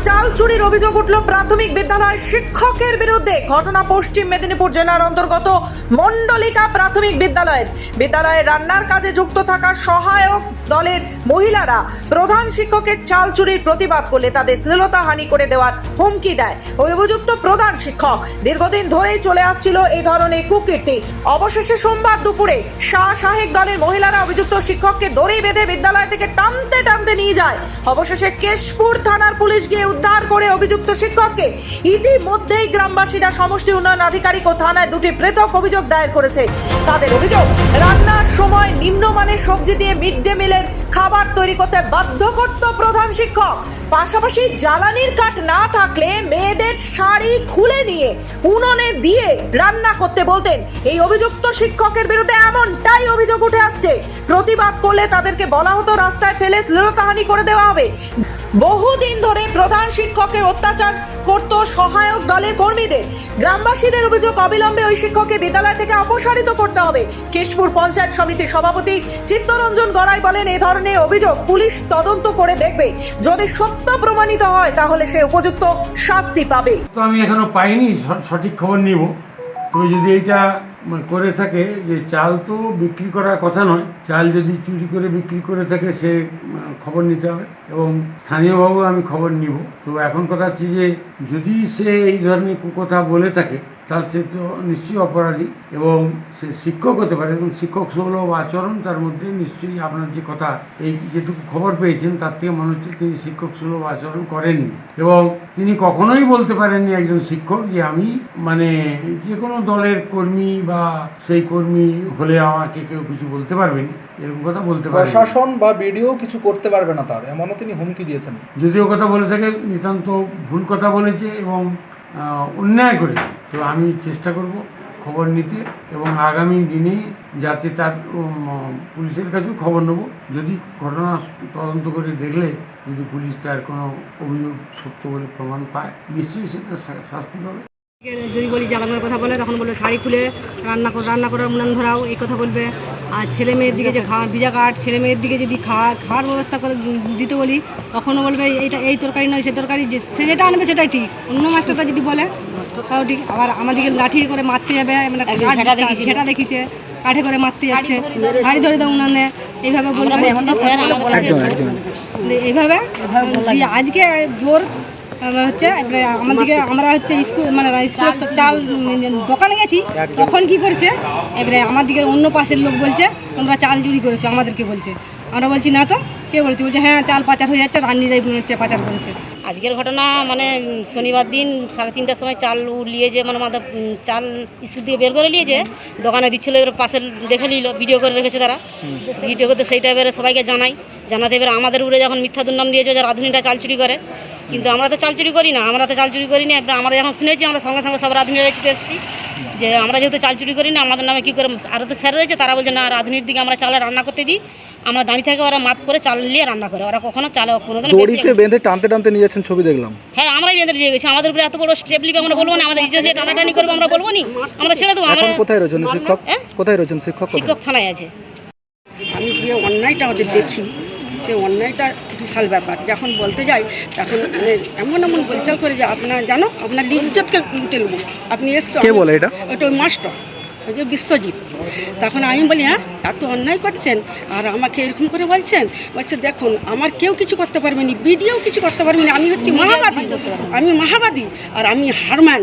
time. অভিযোগ উঠল প্রাথমিক বিদ্যালয় শিক্ষকের বিরুদ্ধে। ঘটনা পশ্চিম মেদিনীপুর জেলার অন্তর্গত মণ্ডলিকা প্রাথমিক বিদ্যালয়ের। বিদ্যালয়ে রান্নার কাজে যুক্ত থাকা সহায়ক দলের মহিলারা প্রধান শিক্ষকের চাল চুরির প্রতিবাদ করলে তাদের শ্লীলতা হানি করে দেওয়ার হুমকি দেয়। ওই অভিযুক্ত প্রধান শিক্ষক দীর্ঘদিন ধরেই চলে আসছিল এই ধরনের কুকীর্তি। অবশেষে সোমবার দুপুরে শাহ শাহেক দলের মহিলারা অভিযুক্ত শিক্ষককে দড়ি বেঁধে বিদ্যালয় থেকে টানতে টানতে নিয়ে যায়। অবশেষে কেশপুর থানার পুলিশ গিয়ে উদ্ধার করে অভিযুক্ত শিক্ষককে। ইতিমধ্যেই গ্রামবাসীরা সমষ্টি উন্নয়ন আধিকারিক ও থানায় দুটি পৃথক অভিযোগ দায়ের করেছে। তাদের অভিযোগ, রান্নার সময় নিম্নমানের সবজি দিয়ে মিড ডে মিলের খাবার তৈরি করতে বাধ্য করত প্রধান শিক্ষক। পাশাপাশি জ্বালানির কাঠ না থাকলে মেয়েদের শাড়ি খুলে নিয়ে উনুনে দিয়ে রান্না করতে বলতেন। এই অভিযুক্ত শিক্ষকের বিরুদ্ধে এমনটাই অভিযোগ উঠে আসছে। প্রতিবাদ করলে তাদেরকে বলা হতো, রাস্তায় ফেলে শ্লীলতাহানি করে দেওয়া হবে। বহুদিন ধরে প্রধান শিক্ষকের অত্যাচার করত সহায়ক দলের কর্মীদের। গ্রামবাসীদের অভিযোগ অবিলম্বে ওই শিক্ষককে বিদ্যালয় থেকে অপসারিত করতে হবে। কেশপুর পঞ্চায়েত সমিতির সভাপতি চিত্তরঞ্জন গড়াই বলেন এই ধরনের অভিযোগ পুলিশ তদন্ত করে দেখবে। যদি সত্য প্রমাণিত হয় তাহলে সে উপযুক্ত শাস্তি পাবে। তো আমি এখনও পাইনি সঠিক খবর নিব। তুমি যদি উম, করে থাকে যে চাল তো বিক্রি করার কথা নয়। চাল যদি চুরি করে বিক্রি করে থাকে, সে খবর নিতে হবে এবং স্থানীয়ভাবেও আমি খবর নিব। তো এখন কথা হচ্ছে যে, যদি সে এই ধরনের কুকথা বলে থাকে, তাহলে সে তো নিশ্চয়ই অপরাধী এবং সে শিক্ষক হতে পারে এবং শিক্ষক সুলভ আচরণ তার মধ্যে নিশ্চয়ই আপনার যে কথা, এই যেটুকু খবর পেয়েছেন, তার থেকে মনে হচ্ছে তিনি শিক্ষক সুলভ আচরণ করেননি। এবং তিনি কখনোই বলতে পারেননি একজন শিক্ষক যে আমি মানে যে কোনো দলের কর্মী বা সেই কর্মী হলে আমাকে কেউ কিছু বলতে পারবে না? এরকম কথা বলতে পারেন প্রশাসন বা বিডিও কিছু করতে পারবে না তার এমনও তিনি হুমকি দিয়েছেন। যদিও কথা বলে থাকে নিতান্ত ভুল কথা বলেছে এবং অন্যায় করেছে। তো আমি চেষ্টা করব খবর নিতে এবং আগামী দিনে যাতে তার পুলিশের কাছেও খবর নেব। যদি ঘটনা তদন্ত করে দেখলে যদি পুলিশ তার কোনো অভিযোগ সত্য বলে প্রমাণ পায় নিশ্চয়ই সেটা শা- শাস্তি পাবে। যদি বলি জ্বালানোর কথা বলে তখন বলবে শাড়ি খুলে রান্না কর রান্না করার উনান ধরাও এই কথা বলবে। আর ছেলে মেয়ের দিকে যে খাওয়ার ভিজা কাঠ ছেলে মেয়ের দিকে যদি খাওয়া খাওয়ার ব্যবস্থা করে দিতে বলি তখনও বলবে এইটা এই তরকারি নয় সে তরকারি যে সে যেটা আনবে সেটাই ঠিক। অন্য মাস্টারটা যদি বলে তাও ঠিক। আবার আমাদেরকে লাঠি করে মারতে যাবে মানে সেটা দেখিছে কাঠে করে মারতে যাচ্ছে। শাড়ি ধরে দাও উনানে এইভাবে বলবে। এইভাবে আজকে জোর হচ্ছে এবারে আমাদেরকে আমরা হচ্ছে স্কুল মানে স্কুল চাল দোকানে গেছি তখন কি করছে এবারে আমাদেরকে অন্য পাশের লোক বলছে তোমরা চাল চুরি করেছ আমাদেরকে বলছে। আমরা বলছি না তো কে বলছে? বলছে হ্যাঁ চাল পাচার হয়ে যাচ্ছে রান্নিরাই হচ্ছে পাচার করেছে। আজকের ঘটনা মানে শনিবার দিন সাড়ে তিনটার সময় চাল নিয়েছে মানে আমাদের চাল স্কুল থেকে বের করে নিয়েছে দোকানে দিচ্ছিল এবার পাশের দেখে নিল ভিডিও করে রেখেছে তারা। ভিডিও করতে সেইটা এবারে সবাইকে জানাই জানাতে এবারে আমাদের উপরে যখন মিথ্যা দুর্নাম দিয়েছে যে রাধুনিটা চাল চুরি করে কিন্তু আমরা তো চাল চুরি করি না আমরা তো চাল চুরি করি না এবার আমরা যখন শুনেছি আমরা সঙ্গে সঙ্গে সব রাধুনিরা ছুটে এসেছি। যে আমরা যেহেতু চাল চুরি করি না আমাদের নামে কী করে আরও তো স্যার রয়েছে তারা বলছে না রাধুনির দিকে আমরা চালে রান্না করতে দিই আমরা দাঁড়িয়ে থেকে ওরা মাপ করে চাল নিয়ে রান্না করে ওরা কখনো চালে কোনো দড়িতে বেঁধে টানতে টানতে নিয়ে যাচ্ছেন ছবি দেখলাম। হ্যাঁ আমরাই বেঁধে নিয়ে গেছি আমাদের উপরে এত বড় স্টেপ নিবে আমরা বলব না আমাদের ইজ্জত দিয়ে টানাটানি করব আমরা বলব নি আমরা ছেড়ে দেবো আমরা কোথায় রয়েছেন শিক্ষক? হ্যাঁ? কোথায় রয়েছেন শিক্ষক শিক্ষক থানায় আছে। অন্যায়টা ওদের দেখি। সে অন্যায়টা বিশাল ব্যাপার। যখন বলতে যাই তখন মানে এমন এমন বলচাল করে যে আপনার জানো আপনার ইজ্জতকে লুটে নেব আপনি এসছো কে বলে এটা? ওটা ওই মাস্টার ওই যে বিশ্বজিৎ। তখন আমি বলি হ্যাঁ এত অন্যায় করছেন আর আমাকে এরকম করে বলছেন? বলছে দেখুন আমার কেউ কিছু করতে পারবে না বিডিও কিছু করতে পারবে না আমি হচ্ছি মাহাবাদী আমি মাহাবাদী আর আমি হারম্যান।